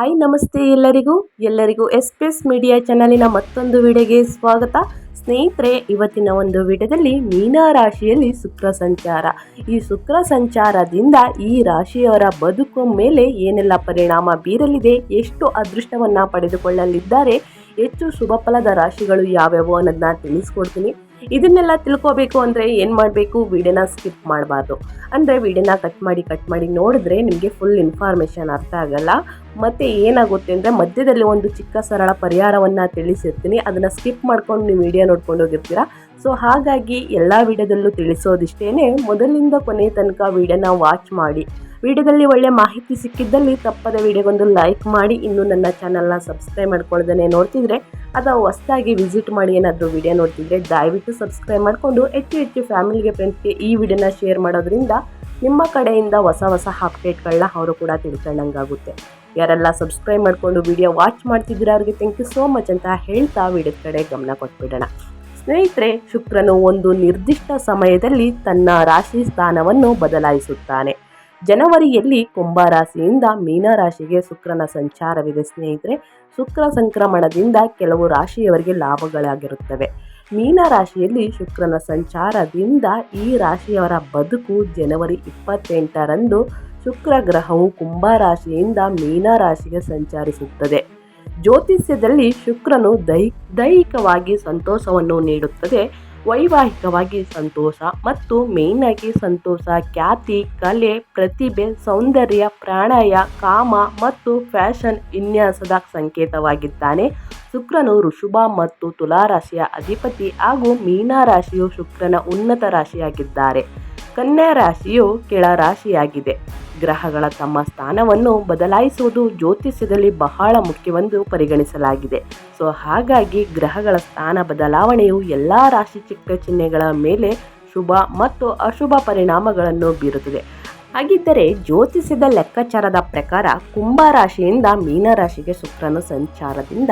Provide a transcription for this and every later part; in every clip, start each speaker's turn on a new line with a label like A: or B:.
A: Hi, ನಮಸ್ತೆ ಎಲ್ಲರಿಗೂ. ಎಲ್ಲರಿಗೂ ಎಸ್ ಪಿ ಎಸ್ ಮೀಡಿಯಾ ಚಾನಲಿನ ಮತ್ತೊಂದು ವಿಡಿಯೋಗೆ ಸ್ವಾಗತ. ಸ್ನೇಹಿತರೆ, ಇವತ್ತಿನ ಒಂದು ವಿಡಿಯೋದಲ್ಲಿ ಮೀನ ರಾಶಿಯಲ್ಲಿ ಶುಕ್ರ ಸಂಚಾರ. ಈ ಶುಕ್ರ ಸಂಚಾರದಿಂದ ಈ ರಾಶಿಯವರ ಬದುಕು ಮೇಲೆ ಏನೆಲ್ಲ ಪರಿಣಾಮ ಬೀರಲಿದೆ, ಎಷ್ಟು ಅದೃಷ್ಟವನ್ನು ಪಡೆದುಕೊಳ್ಳಲಿದ್ದಾರೆ, ಹೆಚ್ಚು ಶುಭ ಫಲದ ರಾಶಿಗಳು ಯಾವ್ಯಾವು ಅನ್ನೋದನ್ನ ತಿಳಿಸ್ಕೊಡ್ತೀನಿ. ಇದನ್ನೆಲ್ಲ ತಿಳ್ಕೋಬೇಕು ಅಂದರೆ ಏನು ಮಾಡಬೇಕು? ವಿಡಿಯೋನ ಸ್ಕಿಪ್ ಮಾಡಬಾರ್ದು. ಅಂದರೆ ವಿಡಿಯೋನ ಕಟ್ ಮಾಡಿ ಕಟ್ ಮಾಡಿ ನೋಡಿದ್ರೆ ನಿಮಗೆ ಫುಲ್ ಇನ್ಫಾರ್ಮೇಷನ್ ಅರ್ಥ ಆಗಲ್ಲ. ಮತ್ತು ಏನಾಗುತ್ತೆ ಅಂದರೆ ಮಧ್ಯದಲ್ಲಿ ಒಂದು ಚಿಕ್ಕ ಸರಳ ಪರಿಹಾರವನ್ನು ತಿಳಿಸಿರ್ತೀನಿ. ಅದನ್ನು ಸ್ಕಿಪ್ ಮಾಡ್ಕೊಂಡು ನೀವು ವಿಡಿಯೋ ನೋಡ್ಕೊಂಡು ಹೋಗಿರ್ತೀರಾ? ಸೊ ಹಾಗಾಗಿ ಎಲ್ಲ ವಿಡಿಯೋದಲ್ಲೂ ತಿಳಿಸೋದಿಷ್ಟೇ ಮೊದಲಿಂದ ಕೊನೆ ತನಕ ವಿಡಿಯೋನ ವಾಚ್ ಮಾಡಿ. ವಿಡಿಯೋದಲ್ಲಿ ಒಳ್ಳೆ ಮಾಹಿತಿ ಸಿಕ್ಕಿದ್ದಲ್ಲಿ ತಪ್ಪದ ವಿಡಿಯೋಗೊಂದು ಲೈಕ್ ಮಾಡಿ. ಇನ್ನೂ ನನ್ನ ಚಾನಲ್ನ ಸಬ್ಸ್ಕ್ರೈಬ್ ಮಾಡ್ಕೊಳ್ದೇ ನೋಡ್ತಿದ್ರೆ ಅಥವಾ ಹೊಸದಾಗಿ ವಿಸಿಟ್ ಮಾಡಿ ಏನಾದರೂ ವಿಡಿಯೋ ನೋಡ್ತಿದ್ರೆ ದಯವಿಟ್ಟು ಸಬ್ಸ್ಕ್ರೈಬ್ ಮಾಡಿಕೊಂಡು, ಹೆಚ್ಚು ಹೆಚ್ಚು ಫ್ಯಾಮಿಲಿಗೆ, ಫ್ರೆಂಡ್ಸ್ಗೆ ಈ ವಿಡಿಯೋನ ಶೇರ್ ಮಾಡೋದ್ರಿಂದ ನಿಮ್ಮ ಕಡೆಯಿಂದ ಹೊಸ ಹೊಸ ಅಪ್ಡೇಟ್ಗಳನ್ನ ಅವರು ಕೂಡ ತಿಳ್ಕೊಂಡಂಗಾಗುತ್ತೆ. ಯಾರೆಲ್ಲ ಸಬ್ಸ್ಕ್ರೈಬ್ ಮಾಡಿಕೊಂಡು ವಿಡಿಯೋ ವಾಚ್ ಮಾಡ್ತಿದ್ದೀರಾ, ಅವ್ರಿಗೆ ಥ್ಯಾಂಕ್ ಯು ಸೋ ಮಚ್ ಅಂತ ಹೇಳ್ತಾ ವಿಡಿಯೋದ ಕಡೆ ಗಮನ ಕೊಟ್ಬಿಡೋಣ. ಸ್ನೇಹಿತರೆ, ಶುಕ್ರನು ಒಂದು ನಿರ್ದಿಷ್ಟ ಸಮಯದಲ್ಲಿ ತನ್ನ ರಾಶಿ ಸ್ಥಾನವನ್ನು ಬದಲಾಯಿಸುತ್ತಾನೆ. ಜನವರಿಯಲ್ಲಿ ಕುಂಭರಾಶಿಯಿಂದ ಮೀನರಾಶಿಗೆ ಶುಕ್ರನ ಸಂಚಾರವಿದೆ ಸ್ನೇಹಿತರೆ. ಶುಕ್ರ ಸಂಕ್ರಮಣದಿಂದ ಕೆಲವು ರಾಶಿಯವರಿಗೆ ಲಾಭಗಳಾಗಿರುತ್ತವೆ. ಮೀನರಾಶಿಯಲ್ಲಿ ಶುಕ್ರನ ಸಂಚಾರದಿಂದ ಈ ರಾಶಿಯವರ ಬದುಕು ಜನವರಿ ಇಪ್ಪತ್ತೆಂಟರಂದು ಶುಕ್ರ ಗ್ರಹವು ಕುಂಭರಾಶಿಯಿಂದ ಮೀನರಾಶಿಗೆ ಸಂಚರಿಸುತ್ತದೆ. ಜ್ಯೋತಿಷ್ಯದಲ್ಲಿ ಶುಕ್ರನು ದೈ, ದೈಹಿಕವಾಗಿ ಸಂತೋಷವನ್ನು ನೀಡುತ್ತದೆ. ವೈವಾಹಿಕವಾಗಿ ಸಂತೋಷ ಮತ್ತು ಮೇಯ್ನಾಗಿ ಸಂತೋಷ, ಖ್ಯಾತಿ, ಕಲೆ, ಪ್ರತಿಭೆ, ಸೌಂದರ್ಯ, ಪ್ರಾಣಾಯ, ಕಾಮ ಮತ್ತು ಫ್ಯಾಷನ್ ವಿನ್ಯಾಸದ ಸಂಕೇತವಾಗಿದ್ದಾನೆ. ಶುಕ್ರನು ಋಷುಭ ಮತ್ತು ತುಲಾರಾಶಿಯ ಅಧಿಪತಿ ಹಾಗೂ ಮೀನರಾಶಿಯು ಶುಕ್ರನ ಉನ್ನತ ರಾಶಿಯಾಗಿದ್ದಾರೆ. ಕನ್ಯಾ ರಾಶಿಯು ಕೆಳ ರಾಶಿಯಾಗಿದೆ. ಗ್ರಹಗಳ ತಮ್ಮ ಸ್ಥಾನವನ್ನು ಬದಲಾಯಿಸುವುದು ಜ್ಯೋತಿಷ್ಯದಲ್ಲಿ ಬಹಳ ಮುಖ್ಯವೆಂದು ಪರಿಗಣಿಸಲಾಗಿದೆ. ಸೊ, ಹಾಗಾಗಿ ಗ್ರಹಗಳ ಸ್ಥಾನ ಬದಲಾವಣೆಯು ಎಲ್ಲ ರಾಶಿ ಚಿಕ್ಕ ಚಿಹ್ನೆಗಳ ಮೇಲೆ ಶುಭ ಮತ್ತು ಅಶುಭ ಪರಿಣಾಮಗಳನ್ನು ಬೀರುತ್ತದೆ. ಹಾಗಿದ್ದರೆ ಜ್ಯೋತಿಷ್ಯದ ಲೆಕ್ಕಾಚಾರದ ಪ್ರಕಾರ ಕುಂಭ ರಾಶಿಯಿಂದ ಮೀನರಾಶಿಗೆ ಶುಕ್ರನ ಸಂಚಾರದಿಂದ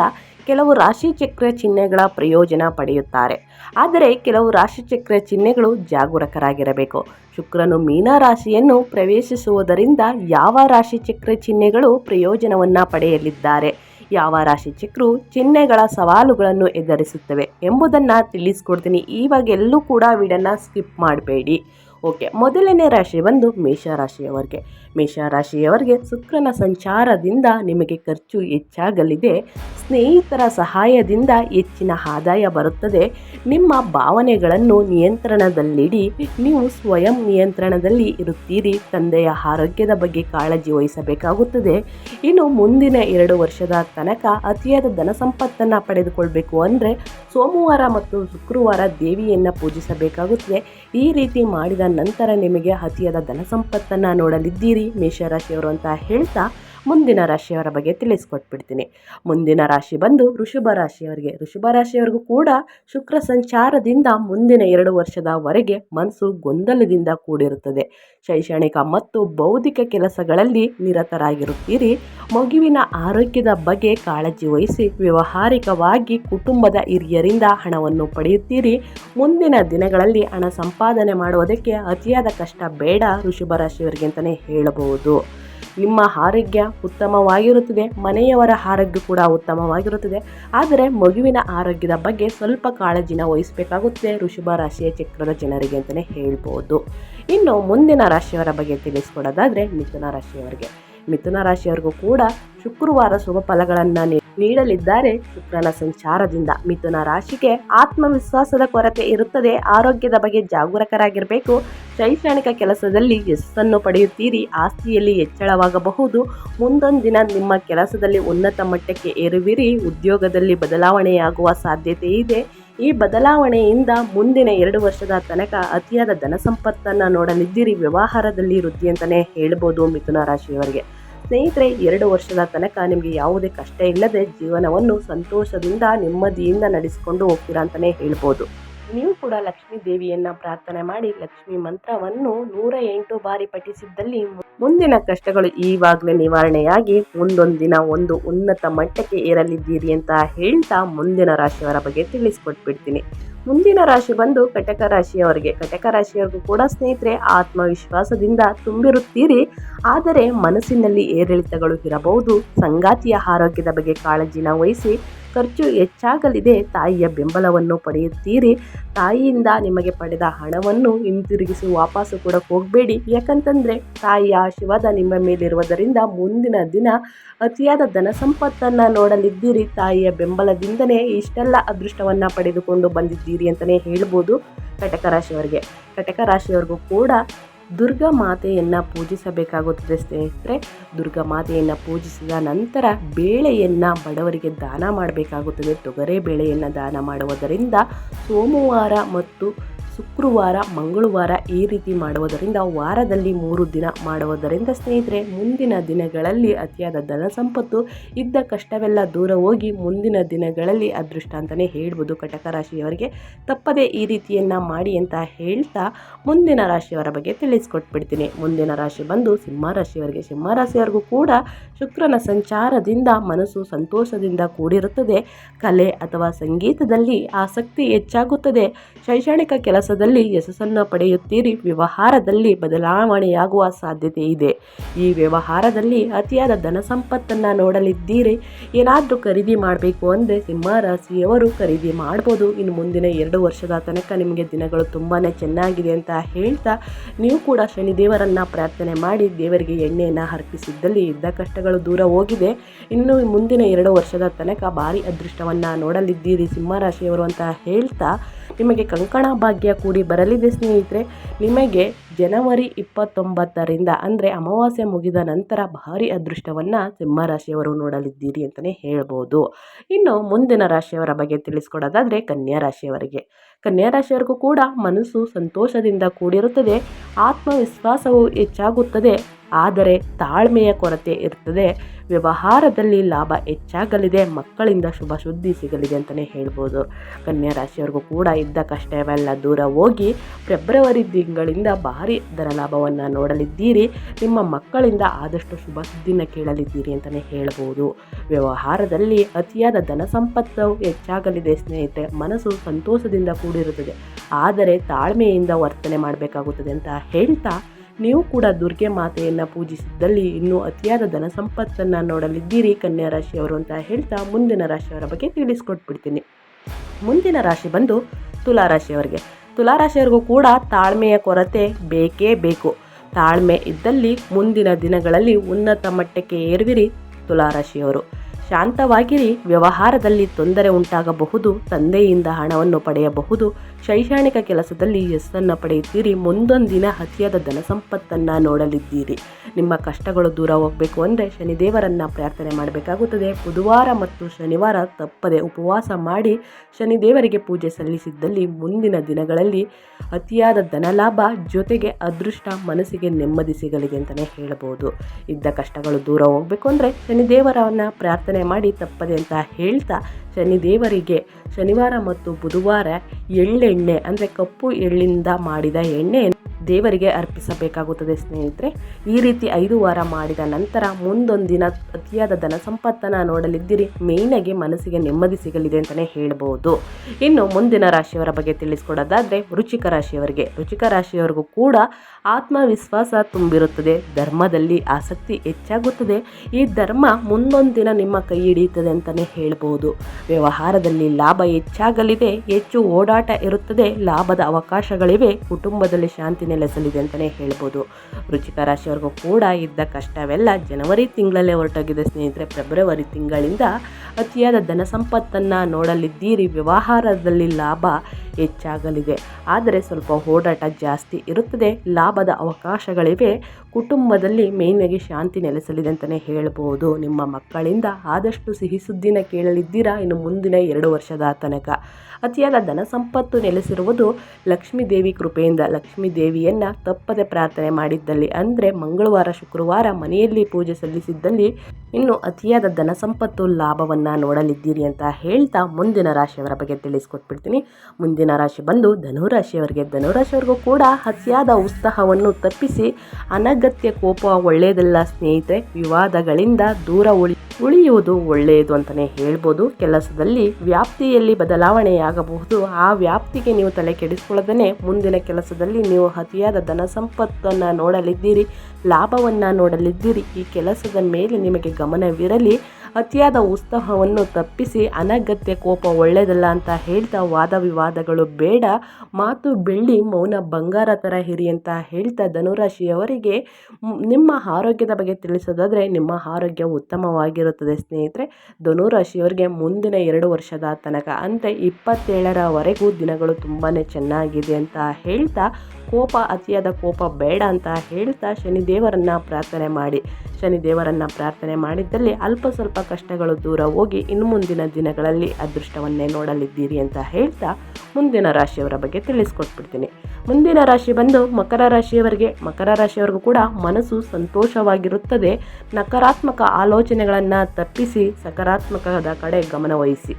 A: ಕೆಲವು ರಾಶಿಚಕ್ರ ಚಿಹ್ನೆಗಳ ಪ್ರಯೋಜನ ಪಡೆಯುತ್ತಾರೆ. ಆದರೆ ಕೆಲವು ರಾಶಿಚಕ್ರ ಚಿಹ್ನೆಗಳು ಜಾಗರೂಕರಾಗಿರಬೇಕು. ಶುಕ್ರನು ಮೀನ ರಾಶಿಯನ್ನು ಪ್ರವೇಶಿಸುವುದರಿಂದ ಯಾವ ರಾಶಿಚಕ್ರ ಚಿಹ್ನೆಗಳು ಪ್ರಯೋಜನವನ್ನು ಪಡೆಯಲಿದ್ದಾರೆ? ಯಾವ ರಾಶಿ ಚಕ್ರು ಚಿಹ್ನೆಗಳ ಸವಾಲುಗಳನ್ನು ಎದುರಿಸುತ್ತವೆ ಎಂಬುದನ್ನು ತಿಳಿಸ್ಕೊಡ್ತೀನಿ. ಎಲ್ಲೂ ಕೂಡ ವಿಡನ್ನು ಸ್ಕಿಪ್ ಮಾಡಬೇಡಿ. ಓಕೆ, ಮೊದಲನೇ ರಾಶಿ ಬಂದು ಮೇಷರಾಶಿಯವರಿಗೆ ಮೇಷರಾಶಿಯವರಿಗೆ ಶುಕ್ರನ ಸಂಚಾರದಿಂದ ನಿಮಗೆ ಖರ್ಚು ಹೆಚ್ಚಾಗಲಿದೆ. ಸ್ನೇಹಿತರ ಸಹಾಯದಿಂದ ಹೆಚ್ಚಿನ ಆದಾಯ ಬರುತ್ತದೆ. ನಿಮ್ಮ ಭಾವನೆಗಳನ್ನು ನಿಯಂತ್ರಣದಲ್ಲಿಡಿ. ನೀವು ಸ್ವಯಂ ನಿಯಂತ್ರಣದಲ್ಲಿ ಇರುತ್ತೀರಿ. ತಂದೆಯ ಆರೋಗ್ಯದ ಬಗ್ಗೆ ಕಾಳಜಿ ವಹಿಸಬೇಕಾಗುತ್ತದೆ. ಇನ್ನು ಮುಂದಿನ ಎರಡು ವರ್ಷದ ತನಕ ಅತಿಯಾದ ಧನ ಸಂಪತ್ತನ್ನು ಪಡೆದುಕೊಳ್ಬೇಕು ಅಂದರೆ ಸೋಮವಾರ ಮತ್ತು ಶುಕ್ರವಾರ ದೇವಿಯನ್ನು ಪೂಜಿಸಬೇಕಾಗುತ್ತದೆ. ಈ ರೀತಿ ಮಾಡಿದ ನಂತರ ನಿಮಗೆ ಅತಿಯಾದ ಧನ ಸಂಪತ್ತನ್ನು ನೋಡಲಿದ್ದೀರಿ. ಮೇಷರಾಶಿಯವರು ಅಂತ ಹೇಳ್ತಾ ಮುಂದಿನ ರಾಶಿಯವರ ಬಗ್ಗೆ ತಿಳಿಸ್ಕೊಟ್ಬಿಡ್ತೀನಿ. ಮುಂದಿನ ರಾಶಿ ಬಂದು ಋಷಭ ರಾಶಿಯವರಿಗೆ. ಋಷಭ ರಾಶಿಯವರಿಗೂ ಕೂಡ ಶುಕ್ರ ಸಂಚಾರದಿಂದ ಮುಂದಿನ ಎರಡು ವರ್ಷದವರೆಗೆ ಮನಸ್ಸು ಗೊಂದಲದಿಂದ ಕೂಡಿರುತ್ತದೆ. ಶೈಕ್ಷಣಿಕ ಮತ್ತು ಬೌದ್ಧಿಕ ಕೆಲಸಗಳಲ್ಲಿ ನಿರತರಾಗಿರುತ್ತೀರಿ. ಮಗುವಿನ ಆರೋಗ್ಯದ ಬಗ್ಗೆ ಕಾಳಜಿ ವಹಿಸಿ ವ್ಯವಹಾರಿಕವಾಗಿ ಕುಟುಂಬದ ಹಿರಿಯರಿಂದ ಹಣವನ್ನು ಪಡೆಯುತ್ತೀರಿ. ಮುಂದಿನ ದಿನಗಳಲ್ಲಿ ಹಣ ಸಂಪಾದನೆ ಮಾಡುವುದಕ್ಕೆ ಅತಿಯಾದ ಕಷ್ಟ ಬೇಡ ಋಷಭ ರಾಶಿಯವರಿಗೆ ಅಂತಲೇ ಹೇಳಬಹುದು. ನಿಮ್ಮ ಆರೋಗ್ಯ ಉತ್ತಮವಾಗಿರುತ್ತದೆ, ಮನೆಯವರ ಆರೋಗ್ಯ ಕೂಡ ಉತ್ತಮವಾಗಿರುತ್ತದೆ. ಆದರೆ ಮಗುವಿನ ಆರೋಗ್ಯದ ಬಗ್ಗೆ ಸ್ವಲ್ಪ ಕಾಳಜಿನ ವಹಿಸಬೇಕಾಗುತ್ತದೆ ಋಷಭ ರಾಶಿಯ ಚಕ್ರದ ಜನರಿಗೆ ಅಂತಲೇ ಹೇಳ್ಬೋದು. ಇನ್ನು ಮುಂದಿನ ರಾಶಿಯವರ ಬಗ್ಗೆ ತಿಳಿಸ್ಕೊಡೋದಾದರೆ ಮಿಥುನ ರಾಶಿಯವರಿಗೆ. ಮಿಥುನ ರಾಶಿಯವರಿಗೂ ಕೂಡ ಶುಕ್ರವಾರ ಶುಭ ಫಲಗಳನ್ನು ನೀಡಲಿದ್ದಾರೆ. ಶುಕ್ರನ ಸಂಚಾರದಿಂದ ಮಿಥುನ ರಾಶಿಗೆ ಆತ್ಮವಿಶ್ವಾಸದ ಕೊರತೆ ಇರುತ್ತದೆ. ಆರೋಗ್ಯದ ಬಗ್ಗೆ ಜಾಗರೂಕರಾಗಿರಬೇಕು. ಶೈಕ್ಷಣಿಕ ಕೆಲಸದಲ್ಲಿ ಯಶಸ್ಸನ್ನು ಪಡೆಯುತ್ತೀರಿ. ಆಸ್ತಿಯಲ್ಲಿ ಹೆಚ್ಚಳವಾಗಬಹುದು. ಮುಂದೊಂದು ದಿನ ನಿಮ್ಮ ಕೆಲಸದಲ್ಲಿ ಉನ್ನತ ಮಟ್ಟಕ್ಕೆ ಏರುವಿರಿ. ಉದ್ಯೋಗದಲ್ಲಿ ಬದಲಾವಣೆಯಾಗುವ ಸಾಧ್ಯತೆ ಇದೆ. ಈ ಬದಲಾವಣೆಯಿಂದ ಮುಂದಿನ ಎರಡು ವರ್ಷದ ತನಕ ಅತಿಯಾದ ಧನ ಸಂಪತ್ತನ್ನು ನೋಡಲಿದ್ದೀರಿ. ವ್ಯವಹಾರದಲ್ಲಿ ವೃದ್ಧಿ ಅಂತಲೇ ಹೇಳ್ಬೋದು ಮಿಥುನ ರಾಶಿಯವರಿಗೆ. ಸ್ನೇಹಿತರೆ, ಎರಡು ವರ್ಷದ ತನಕ ನಿಮಗೆ ಯಾವುದೇ ಕಷ್ಟ ಇಲ್ಲದೆ ಜೀವನವನ್ನು ಸಂತೋಷದಿಂದ, ನೆಮ್ಮದಿಯಿಂದ ನಡೆಸಿಕೊಂಡು ಹೋಗ್ತೀರಾ ಅಂತಲೇ ಹೇಳ್ಬೋದು. ನೀವು ಕೂಡ ಲಕ್ಷ್ಮೀ ದೇವಿಯನ್ನ ಪ್ರಾರ್ಥನೆ ಮಾಡಿ, ಲಕ್ಷ್ಮಿ ಮಂತ್ರವನ್ನು ನೂರ ಎಂಟು ಬಾರಿ ಪಠಿಸಿದ್ದಲ್ಲಿ ಮುಂದಿನ ಕಷ್ಟಗಳು ಈವಾಗಲೇ ನಿವಾರಣೆಯಾಗಿ ಮುಂದೊಂದು ದಿನ ಒಂದು ಉನ್ನತ ಮಟ್ಟಕ್ಕೆ ಏರಲಿದ್ದೀರಿ ಅಂತ ಹೇಳ್ತಾ ಮುಂದಿನ ರಾಶಿಯವರ ಬಗ್ಗೆ ತಿಳಿಸ್ಕೊಟ್ಬಿಡ್ತೀನಿ. ಮುಂದಿನ ರಾಶಿ ಬಂದು ಕಟಕ ರಾಶಿಯವರಿಗೆ. ಕಟಕ ರಾಶಿಯವರಿಗೂ ಕೂಡ ಸ್ನೇಹಿತರೆ, ಆತ್ಮವಿಶ್ವಾಸದಿಂದ ತುಂಬಿರುತ್ತೀರಿ. ಆದರೆ ಮನಸ್ಸಿನಲ್ಲಿ ಏರಿಳಿತಗಳು ಇರಬಹುದು. ಸಂಗಾತಿಯ ಆರೋಗ್ಯದ ಬಗ್ಗೆ ಕಾಳಜಿನ ವಹಿಸಿ. ಖರ್ಚು ಹೆಚ್ಚಾಗಲಿದೆ. ತಾಯಿಯ ಬೆಂಬಲವನ್ನು ಪಡೆಯುತ್ತೀರಿ. ತಾಯಿಯಿಂದ ನಿಮಗೆ ಪಡೆದ ಹಣವನ್ನು ಹಿಂತಿರುಗಿಸಿ ವಾಪಸ್ಸು ಕೂಡ ಹೋಗಬೇಡಿ. ಯಾಕಂತಂದರೆ ತಾಯಿಯ ಆಶೀರ್ವಾದ ನಿಮ್ಮ ಮೇಲಿರುವುದರಿಂದ ಮುಂದಿನ ದಿನ ಅತಿಯಾದ ಧನ ಸಂಪತ್ತನ್ನು ನೋಡಲಿದ್ದೀರಿ. ತಾಯಿಯ ಬೆಂಬಲದಿಂದನೇ ಇಷ್ಟೆಲ್ಲ ಅದೃಷ್ಟವನ್ನು ಪಡೆದುಕೊಂಡು ಬಂದಿದ್ದೀರಿ ಅಂತಲೇ ಹೇಳ್ಬೋದು. ಕಟಕ ರಾಶಿಯವರಿಗೆ. ಕಟಕ ರಾಶಿಯವರಿಗೂ ಕೂಡ ದುರ್ಗಾ ಮಾತೆಯನ್ನು ಪೂಜಿಸಬೇಕಾಗುತ್ತದೆ ಸ್ನೇಹಿತರೆ. ದುರ್ಗಾ ಮಾತೆಯನ್ನು ಪೂಜಿಸಿದ ನಂತರ ಬೇಳೆಯನ್ನು ಬಡವರಿಗೆ ದಾನ ಮಾಡಬೇಕಾಗುತ್ತದೆ. ತೊಗರೆ ಬೇಳೆಯನ್ನು ದಾನ ಮಾಡುವುದರಿಂದ ಸೋಮವಾರ ಮತ್ತು ಶುಕ್ರವಾರ, ಮಂಗಳವಾರ ಈ ರೀತಿ ಮಾಡುವುದರಿಂದ ವಾರದಲ್ಲಿ ಮೂರು ದಿನ ಮಾಡುವುದರಿಂದ ಸ್ನೇಹಿತರೆ, ಮುಂದಿನ ದಿನಗಳಲ್ಲಿ ಅತಿಯಾದ ಧನ ಸಂಪತ್ತು ಇದ್ದ ಕಷ್ಟವೆಲ್ಲ ದೂರ ಹೋಗಿ ಮುಂದಿನ ದಿನಗಳಲ್ಲಿ ಅದೃಷ್ಟ ಅಂತಲೇ ಹೇಳ್ಬೋದು ಕಟಕ ರಾಶಿಯವರಿಗೆ. ತಪ್ಪದೇ ಈ ರೀತಿಯನ್ನು ಮಾಡಿ ಅಂತ ಹೇಳ್ತಾ ಮುಂದಿನ ರಾಶಿಯವರ ಬಗ್ಗೆ ತಿಳಿಸ್ಕೊಟ್ಬಿಡ್ತೀನಿ. ಮುಂದಿನ ರಾಶಿ ಬಂದು ಸಿಂಹ ರಾಶಿಯವರಿಗೆ, ಸಿಂಹ ರಾಶಿಯವರಿಗೂ ಕೂಡ ಶುಕ್ರನ ಸಂಚಾರದಿಂದ ಮನಸ್ಸು ಸಂತೋಷದಿಂದ ಕೂಡಿರುತ್ತದೆ. ಕಲೆ ಅಥವಾ ಸಂಗೀತದಲ್ಲಿ ಆಸಕ್ತಿ ಹೆಚ್ಚಾಗುತ್ತದೆ. ಶೈಕ್ಷಣಿಕ ಕೆಲಸದಲ್ಲಿ ಯಶಸ್ಸನ್ನು ಪಡೆಯುತ್ತೀರಿ. ವ್ಯವಹಾರದಲ್ಲಿ ಬದಲಾವಣೆಯಾಗುವ ಸಾಧ್ಯತೆ ಇದೆ. ಈ ವ್ಯವಹಾರದಲ್ಲಿ ಅತಿಯಾದ ಧನ ಸಂಪತ್ತನ್ನು ನೋಡಲಿದ್ದೀರಿ. ಏನಾದರೂ ಖರೀದಿ ಮಾಡಬೇಕು ಅಂದರೆ ಸಿಂಹ ರಾಶಿಯವರು ಖರೀದಿ ಮಾಡ್ಬೋದು. ಇನ್ನು ಮುಂದಿನ ಎರಡು ವರ್ಷದ ತನಕ ನಿಮಗೆ ದಿನಗಳು ತುಂಬಾ ಚೆನ್ನಾಗಿದೆ ಅಂತ ಹೇಳ್ತಾ ನೀವು ಕೂಡ ಶನಿದೇವರನ್ನು ಪ್ರಾರ್ಥನೆ ಮಾಡಿ ದೇವರಿಗೆ ಎಣ್ಣೆಯನ್ನು ಅರ್ಪಿಸಿದ್ದಲ್ಲಿ ಇದ್ದ ಕಷ್ಟಗಳು ದೂರ ಹೋಗಿದೆ. ಇನ್ನು ಮುಂದಿನ ಎರಡು ವರ್ಷದ ತನಕ ಭಾರಿ ಅದೃಷ್ಟವನ್ನು ನೋಡಲಿದ್ದೀರಿ ಸಿಂಹರಾಶಿಯವರು ಅಂತ ಹೇಳ್ತಾ ನಿಮಗೆ ಕಂಕಣ ಭಾಗ್ಯ ಕೂಡಿ ಬರಲಿದೆ ಸ್ನೇಹಿತರೆ. ನಿಮಗೆ ಜನವರಿ ಇಪ್ಪತ್ತೊಂಬತ್ತರಿಂದ ಅಂದರೆ ಅಮಾವಾಸ್ಯೆ ಮುಗಿದ ನಂತರ ಭಾರಿ ಅದೃಷ್ಟವನ್ನು ಸಿಂಹರಾಶಿಯವರು ನೋಡಲಿದ್ದೀರಿ ಅಂತಲೇ ಹೇಳ್ಬೋದು. ಇನ್ನು ಮುಂದಿನ ರಾಶಿಯವರ ಬಗ್ಗೆ ತಿಳಿಸ್ಕೊಡೋದಾದರೆ ಕನ್ಯಾ ರಾಶಿಯವರಿಗೆ. ಕನ್ಯಾ ರಾಶಿಯವರಿಗೂ ಕೂಡ ಮನಸ್ಸು ಸಂತೋಷದಿಂದ ಕೂಡಿರುತ್ತದೆ. ಆತ್ಮವಿಶ್ವಾಸವು ಹೆಚ್ಚಾಗುತ್ತದೆ. ಆದರೆ ತಾಳ್ಮೆಯ ಕೊರತೆ ಇರ್ತದೆ. ವ್ಯವಹಾರದಲ್ಲಿ ಲಾಭ ಹೆಚ್ಚಾಗಲಿದೆ, ಮಕ್ಕಳಿಂದ ಶುಭ ಸುದ್ದಿ ಸಿಗಲಿದೆ ಅಂತಲೇ ಹೇಳ್ಬೋದು. ಕನ್ಯಾ ರಾಶಿಯವರಿಗೂ ಕೂಡ ಇದ್ದ ಕಷ್ಟವೆಲ್ಲ ದೂರ ಹೋಗಿ ಫೆಬ್ರವರಿ ತಿಂಗಳಿಂದ ಭಾರಿ ದರ ಲಾಭವನ್ನು ನೋಡಲಿದ್ದೀರಿ. ನಿಮ್ಮ ಮಕ್ಕಳಿಂದ ಆದಷ್ಟು ಶುಭ ಸುದ್ದಿನ ಕೇಳಲಿದ್ದೀರಿ ಅಂತಲೇ ಹೇಳ್ಬೋದು. ವ್ಯವಹಾರದಲ್ಲಿ ಅತಿಯಾದ ಧನ ಸಂಪತ್ತು ಹೆಚ್ಚಾಗಲಿದೆ ಸ್ನೇಹಿತರೆ. ಮನಸ್ಸು ಸಂತೋಷದಿಂದ ಕೂಡಿರುತ್ತದೆ. ಆದರೆ ತಾಳ್ಮೆಯಿಂದ ವರ್ತನೆ ಮಾಡಬೇಕಾಗುತ್ತದೆ ಅಂತ ಹೇಳ್ತಾ ನೀವು ಕೂಡ ದುರ್ಗೆ ಮಾತೆಯನ್ನು ಪೂಜಿಸಿದ್ದಲ್ಲಿ ಇನ್ನೂ ಅತಿಯಾದ ಧನ ಸಂಪತ್ತನ್ನು ನೋಡಲಿದ್ದೀರಿ ಕನ್ಯಾ ರಾಶಿಯವರು ಅಂತ ಹೇಳ್ತಾ ಮುಂದಿನ ರಾಶಿಯವರ ಬಗ್ಗೆ ತಿಳಿಸ್ಕೊಟ್ಬಿಡ್ತೀನಿ. ಮುಂದಿನ ರಾಶಿ ಬಂದು ತುಲಾ ರಾಶಿಯವರಿಗೆ. ತುಲಾ ಕೂಡ ತಾಳ್ಮೆಯ ಕೊರತೆ ಬೇಕೇ ಬೇಕು. ತಾಳ್ಮೆ ಇದ್ದಲ್ಲಿ ಮುಂದಿನ ದಿನಗಳಲ್ಲಿ ಉನ್ನತ ಮಟ್ಟಕ್ಕೆ ಏರುವಿರಿ ತುಲಾರಾಶಿಯವರು ಶಾಂತವಾಗಿರಿ. ವ್ಯವಹಾರದಲ್ಲಿ ತೊಂದರೆ ಉಂಟಾಗಬಹುದು. ತಂದೆಯಿಂದ ಹಣವನ್ನು ಪಡೆಯಬಹುದು. ಶೈಕ್ಷಣಿಕ ಕೆಲಸದಲ್ಲಿ ಯಶಸ್ಸನ್ನು ಪಡೆಯುತ್ತೀರಿ. ದಿನ ಅತಿಯಾದ ಧನ ಸಂಪತ್ತನ್ನು ನೋಡಲಿದ್ದೀರಿ. ನಿಮ್ಮ ಕಷ್ಟಗಳು ದೂರ ಹೋಗಬೇಕು ಅಂದರೆ ಶನಿದೇವರನ್ನು ಪ್ರಾರ್ಥನೆ ಮಾಡಬೇಕಾಗುತ್ತದೆ. ಬುಧವಾರ ಮತ್ತು ಶನಿವಾರ ತಪ್ಪದೆ ಉಪವಾಸ ಮಾಡಿ ಶನಿದೇವರಿಗೆ ಪೂಜೆ ಸಲ್ಲಿಸಿದ್ದಲ್ಲಿ ಮುಂದಿನ ದಿನಗಳಲ್ಲಿ ಅತಿಯಾದ ಧನಲಾಭ ಜೊತೆಗೆ ಅದೃಷ್ಟ ಮನಸ್ಸಿಗೆ ನೆಮ್ಮದಿ ಸಿಗಲಿದೆ ಅಂತಲೇ ಹೇಳಬಹುದು ಇದ್ದ ಕಷ್ಟಗಳು ದೂರ ಹೋಗಬೇಕು ಅಂದರೆ ಶನಿದೇವರನ್ನು ಪ್ರಾರ್ಥನೆ ಮಾಡಿ ತಪ್ಪದೆ ಅಂತ ಹೇಳ್ತಾ ಶನಿದೇವರಿಗೆ ಶನಿವಾರ ಮತ್ತು ಬುಧವಾರ ಎಳ್ಳೆಣ್ಣೆ ಅಂದರೆ ಕಪ್ಪು ಎಳ್ಳಿಂದ ಮಾಡಿದ ಎಣ್ಣೆ ದೇವರಿಗೆ ಅರ್ಪಿಸಬೇಕಾಗುತ್ತದೆ ಸ್ನೇಹಿತರೆ. ಈ ರೀತಿ ಐದು ವಾರ ಮಾಡಿದ ನಂತರ ಮುಂದೊಂದಿನ ಅತಿಯಾದ ಧನ ಸಂಪತ್ತನ್ನು ನೋಡಲಿದ್ದೀರಿ. ಮೇಯ್ನಾಗಿ ಮನಸ್ಸಿಗೆ ನೆಮ್ಮದಿ ಸಿಗಲಿದೆ ಅಂತಲೇ ಹೇಳ್ಬೋದು. ಇನ್ನು ಮುಂದಿನ ರಾಶಿಯವರ ಬಗ್ಗೆ ತಿಳಿಸ್ಕೊಡೋದಾದರೆ ರುಚಿಕ ರಾಶಿಯವರಿಗೆ. ರುಚಿಕ ರಾಶಿಯವರಿಗೂ ಕೂಡ ಆತ್ಮವಿಶ್ವಾಸ ತುಂಬಿರುತ್ತದೆ. ಧರ್ಮದಲ್ಲಿ ಆಸಕ್ತಿ ಹೆಚ್ಚಾಗುತ್ತದೆ. ಈ ಧರ್ಮ ಮುಂದೊಂದು ದಿನ ನಿಮ್ಮ ಕೈ ಹಿಡಿಯುತ್ತದೆ ಅಂತಲೇ ಹೇಳ್ಬೋದು. ವ್ಯವಹಾರದಲ್ಲಿ ಲಾಭ ಹೆಚ್ಚಾಗಲಿದೆ. ಹೆಚ್ಚು ಓಡಾಟ ಇರುತ್ತದೆ. ಲಾಭದ ಅವಕಾಶಗಳಿವೆ. ಕುಟುಂಬದಲ್ಲಿ ಶಾಂತಿ ನೆಲೆಸಲಿದೆ ಅಂತಲೇ ಹೇಳ್ಬೋದು. ವೃಚಿಕ ರಾಶಿಯವರೆಗೂ ಕೂಡ ಇದ್ದ ಕಷ್ಟವೆಲ್ಲ ಜನವರಿ ತಿಂಗಳಲ್ಲೇ ಹೊರಟೋಗಿದೆ ಸ್ನೇಹಿತರೆ. ಫೆಬ್ರವರಿ ತಿಂಗಳಿಂದ ಅತಿಯಾದ ಧನ ಸಂಪತ್ತನ್ನು ನೋಡಲಿದ್ದೀರಿ. ವ್ಯವಹಾರದಲ್ಲಿ ಲಾಭ ಹೆಚ್ಚಾಗಲಿದೆ. ಆದರೆ ಸ್ವಲ್ಪ ಓಡಾಟ ಜಾಸ್ತಿ ಇರುತ್ತದೆ. ಲಾಭದ ಅವಕಾಶಗಳಿವೆ. ಕುಟುಂಬದಲ್ಲಿ ಮೇಯ್ನಾಗಿ ಶಾಂತಿ ನೆಲೆಸಲಿದೆ ಅಂತಲೇ ಹೇಳ್ಬೋದು. ನಿಮ್ಮ ಮಕ್ಕಳಿಂದ ಆದಷ್ಟು ಸಿಹಿ ಸುದ್ದಿನ ಕೇಳಲಿದ್ದೀರಾ? ಇನ್ನು ಮುಂದಿನ ಎರಡು ವರ್ಷದ ತನಕ. ಅತಿಯಾದ ಧನ ಸಂಪತ್ತು ನೆಲೆಸಿರುವುದು ಲಕ್ಷ್ಮೀ ದೇವಿ ಕೃಪೆಯಿಂದ. ಲಕ್ಷ್ಮೀ ದೇವಿಯನ್ನು ತಪ್ಪದೆ ಪ್ರಾರ್ಥನೆ ಮಾಡಿದ್ದಲ್ಲಿ ಅಂದರೆ ಮಂಗಳವಾರ, ಶುಕ್ರವಾರ ಮನೆಯಲ್ಲಿ ಪೂಜೆ ಸಲ್ಲಿಸಿದ್ದಲ್ಲಿ ಇನ್ನು ಅತಿಯಾದ ಧನ ಸಂಪತ್ತು ಲಾಭವನ್ನು ನೋಡಲಿದ್ದೀರಿ ಅಂತ ಹೇಳ್ತಾ ಮುಂದಿನ ರಾಶಿಯವರ ಬಗ್ಗೆ ತಿಳಿಸ್ಕೊಟ್ಬಿಡ್ತೀನಿ. ಮುಂದಿನ ರಾಶಿ ಬಂದು ಧನುರಾಶಿಯವರಿಗೆ. ಧನುರಾಶಿಯವರಿಗೂ ಕೂಡ ಅತಿಯಾದ ಉತ್ಸಾಹವನ್ನು ತಪ್ಪಿಸಿ ಅನಗತ್ಯ ಅನಗತ್ಯ ಕೋಪ ಒಳ್ಳೆಯದಲ್ಲ ಸ್ನೇಹಿತರೆ, ವಿವಾದಗಳಿಂದ ದೂರ ಉಳಿ, ಉಳಿಯುವುದು ಒಳ್ಳೆಯದು ಅಂತಲೇ ಹೇಳ್ಬೋದು. ಕೆಲಸದಲ್ಲಿ ವ್ಯಾಪ್ತಿಯಲ್ಲಿ ಬದಲಾವಣೆಯಾಗಬಹುದು. ಆ ವ್ಯಾಪ್ತಿಗೆ ನೀವು ತಲೆ ಕೆಡಿಸ್ಕೊಳ್ಳದೇ ಮುಂದಿನ ಕೆಲಸದಲ್ಲಿ ನೀವು ಅತಿಯಾದ ಧನ ಸಂಪತ್ತನ್ನು ನೋಡಲಿದ್ದೀರಿ, ಲಾಭವನ್ನು ನೋಡಲಿದ್ದೀರಿ. ಈ ಕೆಲಸದ ಮೇಲೆ ನಿಮಗೆ ಗಮನವಿರಲಿ. ಅತಿಯಾದ ಉತ್ಸಾಹವನ್ನು ತಪ್ಪಿಸಿ ಅನಗತ್ಯ ಕೋಪ ಒಳ್ಳೆಯದಲ್ಲ ಅಂತ ಹೇಳ್ತಾ ವಾದ ವಿವಾದಗಳು ಬೇಡ. ಮಾತು ಬೆಳ್ಳಿ ಮೌನ ಬಂಗಾರ ಥರ ಹಿರಿ ಅಂತ ಹೇಳ್ತಾ ಧನುರಾಶಿಯವರಿಗೆ ನಿಮ್ಮ ಆರೋಗ್ಯದ ಬಗ್ಗೆ ತಿಳಿಸೋದಾದರೆ ನಿಮ್ಮ ಆರೋಗ್ಯ ಉತ್ತಮವಾಗಿರುತ್ತದೆ ಸ್ನೇಹಿತರೆ. ಧನುರಾಶಿಯವರಿಗೆ ಮುಂದಿನ ಎರಡು ವರ್ಷದ ತನಕ ಅಂದರೆ ಇಪ್ಪತ್ತೇಳರವರೆಗೂ ದಿನಗಳು ತುಂಬಾ ಚೆನ್ನಾಗಿದೆ ಅಂತ ಹೇಳ್ತಾ ಕೋಪ, ಅತಿಯಾದ ಕೋಪ ಬೇಡ ಅಂತ ಹೇಳ್ತಾ ಶನಿದೇವರನ್ನು ಪ್ರಾರ್ಥನೆ ಮಾಡಿ. ಶನಿದೇವರನ್ನು ಪ್ರಾರ್ಥನೆ ಮಾಡಿದ್ದಲ್ಲಿ ಅಲ್ಪ ಸ್ವಲ್ಪ ಕಷ್ಟಗಳು ದೂರ ಹೋಗಿ ಇನ್ನು ಮುಂದಿನ ದಿನಗಳಲ್ಲಿ ಅದೃಷ್ಟವನ್ನೇ ನೋಡಲಿದ್ದೀರಿ ಅಂತ ಹೇಳ್ತಾ ಮುಂದಿನ ರಾಶಿಯವರ ಬಗ್ಗೆ ತಿಳಿಸ್ಕೊಟ್ಬಿಡ್ತೀನಿ. ಮುಂದಿನ ರಾಶಿ ಬಂದು ಮಕರ ರಾಶಿಯವರಿಗೆ, ಮಕರ ರಾಶಿಯವರಿಗೂ ಕೂಡ ಮನಸ್ಸು ಸಂತೋಷವಾಗಿರುತ್ತದೆ. ನಕಾರಾತ್ಮಕ ಆಲೋಚನೆಗಳನ್ನು ತಪ್ಪಿಸಿ ಸಕಾರಾತ್ಮಕದ ಕಡೆ ಗಮನವಹಿಸಿ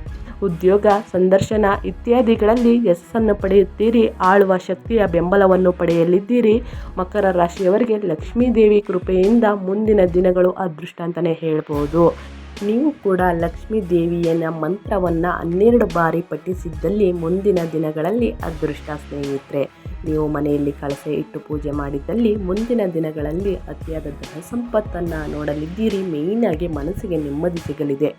A: ಉದ್ಯೋಗ, ಸಂದರ್ಶನ ಇತ್ಯಾದಿಗಳಲ್ಲಿ ಯಶಸ್ಸನ್ನು ಪಡೆಯುತ್ತೀರಿ, ಆಳುವ ಶಕ್ತಿಯ ಬೆಂಬಲವನ್ನು ಪಡೆಯಲಿದ್ದೀರಿ. ಮಕರ ರಾಶಿಯವರಿಗೆ ಲಕ್ಷ್ಮೀದೇವಿ ಕೃಪೆಯಿಂದ ಮುಂದಿನ ದಿನಗಳು ಅದೃಷ್ಟ ಅಂತಲೇ ಹೇಳ್ಬೋದು. ನೀವು ಕೂಡ ಲಕ್ಷ್ಮೀ ದೇವಿಯನ ಮಂತ್ರವನ್ನು ಹನ್ನೆರಡು ಬಾರಿ ಪಠಿಸಿದ್ದಲ್ಲಿ ಮುಂದಿನ ದಿನಗಳಲ್ಲಿ ಅದೃಷ್ಟ ಸ್ನೇಹಿತರೆ. ನೀವು ಮನೆಯಲ್ಲಿ ಕಳಸೆ ಇಟ್ಟು ಪೂಜೆ ಮಾಡಿದ್ದಲ್ಲಿ ಮುಂದಿನ ದಿನಗಳಲ್ಲಿ ಅತಿಯಾದ ಧನ ಸಂಪತ್ತನ್ನು ನೋಡಲಿದ್ದೀರಿ ಮೇಯ್ನಾಗಿ ಮನಸ್ಸಿಗೆ ನೆಮ್ಮದಿ ಸಿಗಲಿದೆ.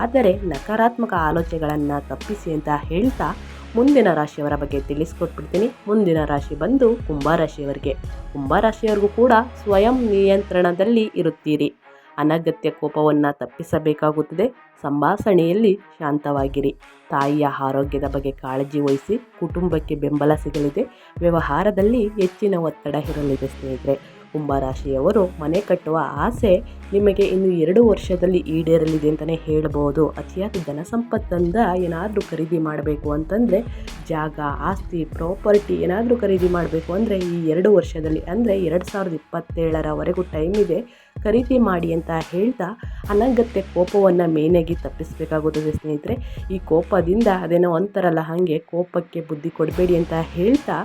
A: ಆದರೆ ನಕಾರಾತ್ಮಕ ಆಲೋಚನೆಗಳನ್ನು ತಪ್ಪಿಸಿ ಅಂತ ಹೇಳ್ತಾ ಮುಂದಿನ ರಾಶಿಯವರ ಬಗ್ಗೆ ತಿಳಿಸ್ಕೊಟ್ಬಿಡ್ತೀನಿ. ಮುಂದಿನ ರಾಶಿ ಬಂದು ಕುಂಭರಾಶಿಯವರಿಗೆ ಕುಂಭರಾಶಿಯವರಿಗೂ ಕೂಡ ಸ್ವಯಂ ನಿಯಂತ್ರಣದಲ್ಲಿ ಇರುತ್ತೀರಿ. ಅನಗತ್ಯ ಕೋಪವನ್ನು ತಪ್ಪಿಸಬೇಕಾಗುತ್ತದೆ. ಸಂಭಾಷಣೆಯಲ್ಲಿ ಶಾಂತವಾಗಿರಿ. ತಾಯಿಯ ಆರೋಗ್ಯದ ಬಗ್ಗೆ ಕಾಳಜಿ ವಹಿಸಿ ಕುಟುಂಬಕ್ಕೆ ಬೆಂಬಲ ಸಿಗಲಿದೆ. ವ್ಯವಹಾರದಲ್ಲಿ ಹೆಚ್ಚಿನ ಒತ್ತಡ ಇರಲಿದೆ ಸ್ನೇಹಿತರೆ. ಕುಂಭರಾಶಿಯವರು ಮನೆ ಕಟ್ಟುವ ಆಸೆ ನಿಮಗೆ ಇನ್ನು ಎರಡು ವರ್ಷದಲ್ಲಿ ಈಡೇರಲಿದೆ ಅಂತಲೇ ಹೇಳ್ಬೋದು. ಅತಿಯಾದ ಧನ ಸಂಪತ್ತಿಂದ ಏನಾದರೂ ಖರೀದಿ ಮಾಡಬೇಕು ಅಂತಂದರೆ, ಜಾಗ, ಆಸ್ತಿ, ಪ್ರಾಪರ್ಟಿ ಏನಾದರೂ ಖರೀದಿ ಮಾಡಬೇಕು ಅಂದರೆ ಈ ಎರಡು ವರ್ಷದಲ್ಲಿ ಅಂದರೆ ಎರಡು ಸಾವಿರದ ಇಪ್ಪತ್ತೇಳರವರೆಗೂ ಟೈಮ್ ಇದೆ. ಖರೀದಿ ಮಾಡಿ ಅಂತ ಹೇಳ್ತಾ ಅನಗತ್ಯ ಕೋಪವನ್ನು ಮೇನಾಗಿ ತಪ್ಪಿಸಬೇಕಾಗುತ್ತದೆ ಸ್ನೇಹಿತರೆ. ಈ ಕೋಪದಿಂದ ಅದೇನೋ ಒಂಥರಲ್ಲ, ಹಾಗೆ ಕೋಪಕ್ಕೆ ಬುದ್ಧಿ ಕೊಡಬೇಡಿ ಅಂತ ಹೇಳ್ತಾ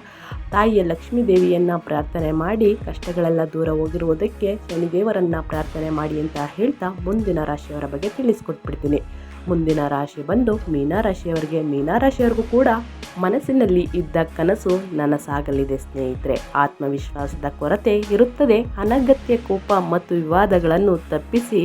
A: ತಾಯಿಯ ಲಕ್ಷ್ಮೀ ದೇವಿಯನ್ನು ಪ್ರಾರ್ಥನೆ ಮಾಡಿ, ಕಷ್ಟಗಳೆಲ್ಲ ದೂರ ಹೋಗಿರುವುದಕ್ಕೆ ಶನಿದೇವರನ್ನು ಪ್ರಾರ್ಥನೆ ಮಾಡಿ ಅಂತ ಹೇಳ್ತಾ ಮುಂದಿನ ರಾಶಿಯವರ ಬಗ್ಗೆ ತಿಳಿಸ್ಕೊಟ್ಬಿಡ್ತೀನಿ. ಮುಂದಿನ ರಾಶಿ ಬಂದು ಮೀನಾರಾಶಿಯವರಿಗೆ ಮೀನರಾಶಿಯವರಿಗೂ ಕೂಡ ಮನಸ್ಸಿನಲ್ಲಿ ಇದ್ದ ಕನಸು ನನಸಾಗಲಿದೆ ಸ್ನೇಹಿತರೆ. ಆತ್ಮವಿಶ್ವಾಸದ ಕೊರತೆ ಇರುತ್ತದೆ. ಅನಗತ್ಯ ಕೋಪ ಮತ್ತು ವಿವಾದಗಳನ್ನು ತಪ್ಪಿಸಿ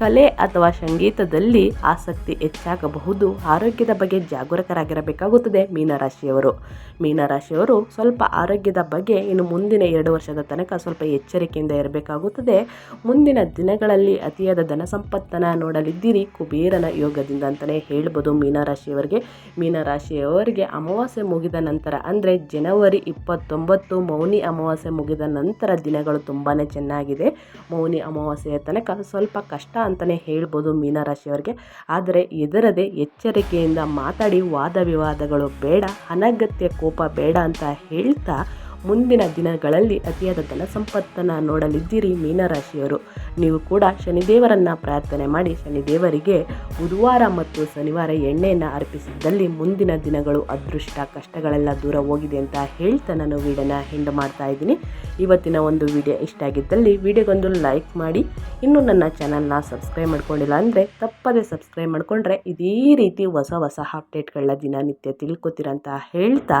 A: ಕಲೆ ಅಥವಾ ಸಂಗೀತದಲ್ಲಿ ಆಸಕ್ತಿ ಹೆಚ್ಚಾಗಬಹುದು. ಆರೋಗ್ಯದ ಬಗ್ಗೆ ಜಾಗರೂಕರಾಗಿರಬೇಕಾಗುತ್ತದೆ ಮೀನರಾಶಿಯವರು. ಮೀನರಾಶಿಯವರು ಸ್ವಲ್ಪ ಆರೋಗ್ಯದ ಬಗ್ಗೆ ಇನ್ನು ಮುಂದಿನ ಎರಡು ವರ್ಷದ ತನಕ ಸ್ವಲ್ಪ ಎಚ್ಚರಿಕೆಯಿಂದ ಇರಬೇಕಾಗುತ್ತದೆ. ಮುಂದಿನ ದಿನಗಳಲ್ಲಿ ಅತಿಯಾದ ಧನ ಸಂಪತ್ತನ್ನು ನೋಡಲಿದ್ದೀರಿ. ಕುಬೇರನ ಯೋಗದಿಂದ ಅಂತಲೇ ಹೇಳ್ಬೋದು ಮೀನರಾಶಿಯವರಿಗೆ. ಮೀನರಾಶಿಯವರಿಗೆ ಅಮಾವಾಸ್ಯೆ ಮುಗಿದ ನಂತರ ಅಂದರೆ ಜನವರಿ ಇಪ್ಪತ್ತೊಂಬತ್ತು ಮೌನಿ ಅಮಾವಾಸ್ಯೆ ಮುಗಿದ ನಂತರ ದಿನಗಳು ತುಂಬಾ ಚೆನ್ನಾಗಿದೆ. ಮೌನಿ ಅಮಾವಾಸ್ಯೆಯ ತನಕ ಸ್ವಲ್ಪ ಕಷ್ಟ ಅಂತಲೇ ಹೇಳ್ಬೋದು ಮೀನರಾಶಿಯವರಿಗೆ ಆದರೆ ಎದರದೆ ಎಚ್ಚರಿಕೆಯಿಂದ ಮಾತಾಡಿ ವಾದ ವಿವಾದಗಳು ಬೇಡ, ಅನಗತ್ಯ ಕೋಪ ಬೇಡ ಅಂತ ಹೇಳ್ತಾ ಮುಂದಿನ ದಿನಗಳಲ್ಲಿ ಅತಿಯಾದ ಧನ ಸಂಪತ್ತನ್ನು ನೋಡಲಿದ್ದೀರಿ ಮೀನರಾಶಿಯವರು. ನೀವು ಕೂಡ ಶನಿದೇವರನ್ನು ಪ್ರಾರ್ಥನೆ ಮಾಡಿ ಶನಿದೇವರಿಗೆ ಬುಧವಾರ ಮತ್ತು ಶನಿವಾರ ಎಣ್ಣೆಯನ್ನು ಅರ್ಪಿಸಿದ್ದಲ್ಲಿ ಮುಂದಿನ ದಿನಗಳು ಅದೃಷ್ಟ, ಕಷ್ಟಗಳೆಲ್ಲ ದೂರ ಹೋಗಿದೆ ಅಂತ ಹೇಳ್ತಾ ನಾನು ವೀಡಿಯೋನ ಹೆಂಡ್ ಮಾಡ್ತಾ ಇದ್ದೀನಿ. ಇವತ್ತಿನ ಒಂದು ವಿಡಿಯೋ ಇಷ್ಟ ಆಗಿದ್ದಲ್ಲಿ ವಿಡಿಯೋಗೊಂದು ಲೈಕ್ ಮಾಡಿ. ಇನ್ನೂ ನನ್ನ ಚಾನಲ್ನ ಸಬ್ಸ್ಕ್ರೈಬ್ ಮಾಡ್ಕೊಂಡಿಲ್ಲ ಅಂದರೆ ತಪ್ಪದೇ ಸಬ್ಸ್ಕ್ರೈಬ್ ಮಾಡಿಕೊಂಡ್ರೆ ಇದೇ ರೀತಿ ಹೊಸ ಹೊಸ ಅಪ್ಡೇಟ್ಗಳನ್ನ ದಿನನಿತ್ಯ ತಿಳ್ಕೊತೀರಂತ ಹೇಳ್ತಾ